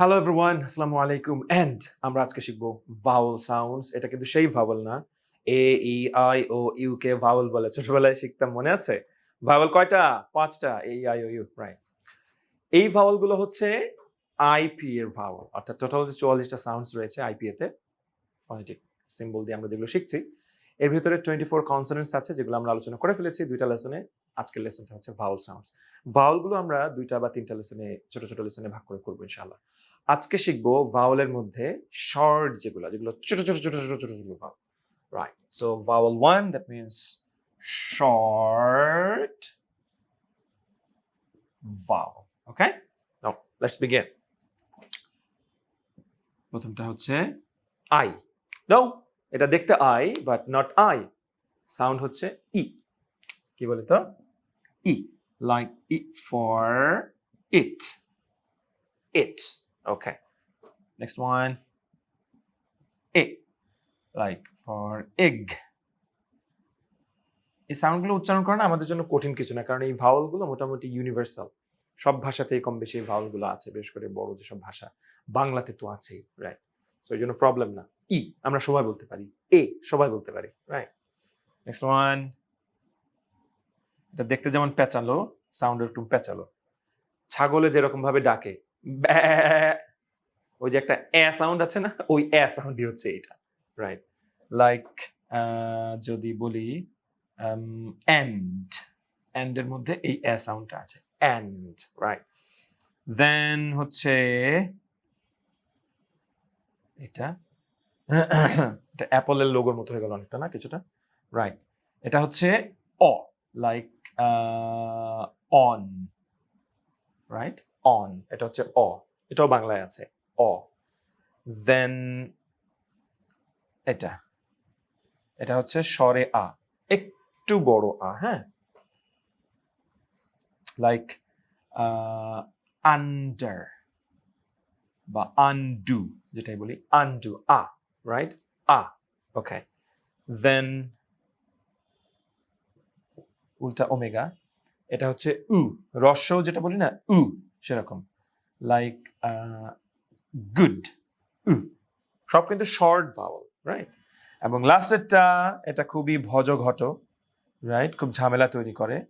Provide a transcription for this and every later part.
Hello everyone আসসালামু আলাইকুম and আমরা আজকে শিখব ভাওয়েল সাউন্ডস এটা কিন্তু সেই ভাওয়েল না। A E I O U K vowel বলে। ছোটবেলায় শিখতাম, মনে আছে? ভাওয়েল কয়টা? পাঁচটা। A I O U right এই ভাওয়েলগুলো হচ্ছে আইপি এর ভাওয়েল অর্থাৎ টোটাল যে চুয়াল্লিশটা সাউন্ডস রয়েছে আইপি এতে ফোনেটিক সিম্বল দিয়ে আমরা যেগুলো শিখছি, এর ভিতরে টোয়েন্টি ফোর কনসোনেন্টস আছে, যেগুলো আমরা আলোচনা করে ফেলেছি। দুইটা লেসনে আজকের লেসনটা হচ্ছে ভাওয়েল সাউন্ডস ভাওয়েলগুলো আমরা দুইটা বা তিনটা লেসনে ছোট ছোট লেসনে ভাগ করে করব, ইনশাআল্লাহ। আজকে শিখব ভাওয়েলের মধ্যে শর্ট যেগুলো যেগুলো ছোট ছোট ছোট ছোট ছোট ছোট vowel right so vowel one that means short vowel, okay? Now, let's begin. প্রথমটা হচ্ছে আই নো এটা দেখতে I but not I sound হচ্ছে ই কি বলে তো E like E for it it. Okay. Next one. A. Like for egg. এই সাউন্ডগুলো উচ্চারণ করা না আমাদের জন্য কঠিন কিছু না, কারণ এই ভাওয়ালগুলো মোটামুটি ইউনিভার্সাল সব ভাষাতেই কম বেশি এই ভাওয়ালগুলো আছে, বিশেষ করে বড় যেসব ভাষা বাংলাতে তো আছেই রাইট সো এই জন্য প্রবলেম না ই আমরা সবাই বলতে পারি এ সবাই বলতে পারি রাইট নেক্সট ওয়ান এটা দেখতে যেমন পেঁচালো সাউন্ড একটু পেঁচালো ছাগলে যেরকম ভাবে ডাকে ওই যে একটা এ সাউন্ড আছে না, ওই এ সাউন্ডই হচ্ছে এটা রাইট লাইক যদি বলি এন্ড এন্ডের মধ্যে এই এ সাউন্ডটা আছে এন্ড রাইট দেন হচ্ছে এটা এটা অ্যাপলের লোগোর মতো হয়ে গেল অনেকটা না কিছুটা রাইট এটা হচ্ছে অ লাইক অন রাইট অন এটা হচ্ছে অ, এটাও বাংলায় আছে। অ দেন এটা। এটা হচ্ছে স্বরে আ। একটু বড় আ হ্যাঁ? লাইক আন্ডার বা আনডু যেটাই বলি আনডু আ রাইট আ ওকে দেন উল্টা ওমেগা, এটা হচ্ছে উ। রস্য যেটা বলি না, উ, সেরকম। লাইক গুড সব কিন্তু শর্ট ভাওয়াল রাইট এবং লাস্টেরটা এটা খুবই ভজঘট রাইট খুব ঝামেলা তৈরি করে।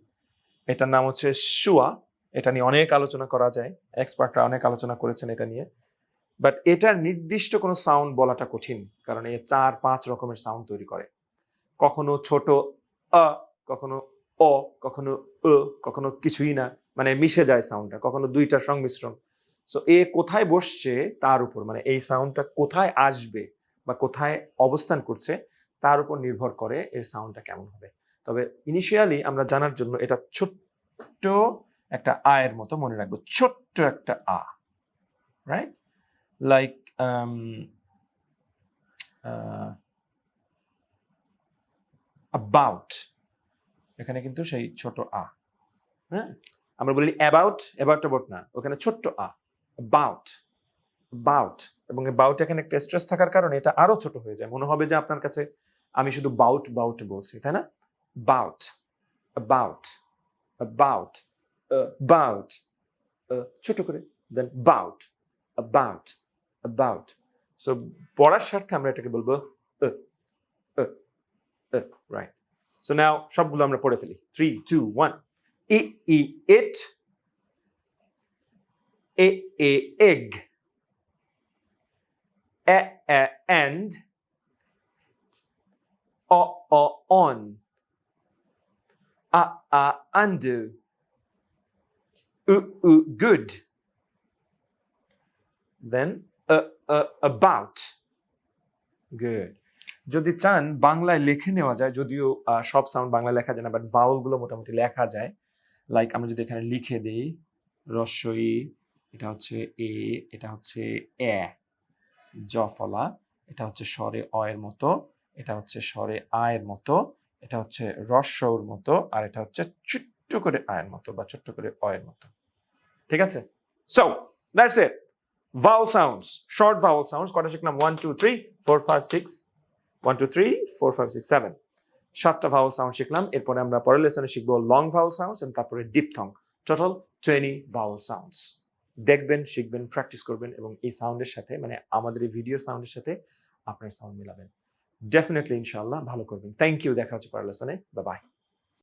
এটার নাম হচ্ছে শুয়া এটা নিয়ে অনেক আলোচনা করা যায়। এক্সপার্টরা অনেক আলোচনা করেছেন এটা নিয়ে। বাট এটার নির্দিষ্ট কোনো সাউন্ড বলাটা কঠিন, কারণ এ চার, পাঁচ রকমের সাউন্ড তৈরি করে। কখনো ছোট আ, কখনো অ কখনো অ কখনো কিছুই না। মানে মিশে যায় সাউন্ডটা কখনো দুইটার সংমিশ্রণ। সো এ কোথায় বসছে তার উপর মানে এই সাউন্ডটা কোথায় আসবে বা কোথায় অবস্থান করছে তার উপর নির্ভর করে এর সাউন্ডটা কেমন হবে। তবে ইনিশিয়ালি আমরা জানার জন্য এটা ছোট্ট একটা আয়ের মতো মনে রাখব, ছোট্ট একটা আ রাইট লাইক about, এখানে কিন্তু সেই ছোট আ হ্যাঁ? আমরা বলি অ্যাবাউট অ্যাবাউট অ্যাবাউট না, ওখানে ছোট্ট আ। বাউট বাউট এবং বাউট এখানে একটা স্ট্রেস থাকার কারণে এটা আরও ছোট হয়ে যায়। মনে হবে যে আপনার কাছে আমি শুধু বাউট বাউট বলছি, তাই না? বাউট বাউট বাউট বাউট ছোট করে দেন বাউট বাউট বাউট সো পড়ার স্বার্থে আমরা এটাকে বলব রাইট সো নাও সবগুলো আমরা পড়ে ফেলি। Three two one i i it e e egg and o o, on. A a, undo. U u, good. Then, a a, about. Good. যদি চান, বাংলায় লিখে নেওয়া যায়, যদিও সব সাউন্ড বাংলায় লেখা যায় না বাট ভাওয়ালগুলো মোটামুটি লেখা যায়। লাইক আমরা যদি এখানে লিখে দিই রস্বই এটা হচ্ছে এ, এটা হচ্ছে এ। জফলা, এটা হচ্ছে স্বরে অ এর মতো, এটা হচ্ছে স্বরে আয়ের মতো, এটা হচ্ছে রস্যর মতো, আর এটা হচ্ছে ছোট্ট করে আয়ের মতো বা ছোট্ট করে অ এর মতো। ঠিক আছে? So that's it vowel sounds, short vowel sounds, কটা শিখলাম? One two three four five six one two three four five six seven সাতটা ভাওয়াল সাউন্ড শিখলাম, এরপরে আমরা পরের লেসনে শিখব লং ভাওয়াল সাউন্ডস তারপরে diphthong total twenty vowel sounds দেখবেন, শিখবেন প্র্যাকটিস করবেন এবং এই সাউন্ডের সাথে মানে আমাদের এই ভিডিও সাউন্ডের সাথে আপনার সাউন্ড মিলাবেন। ডেফিনেটলি ইনশাল্লাহ ভালো করবেন। থ্যাংক ইউ দেখা হচ্ছে পরের লেসনে বাই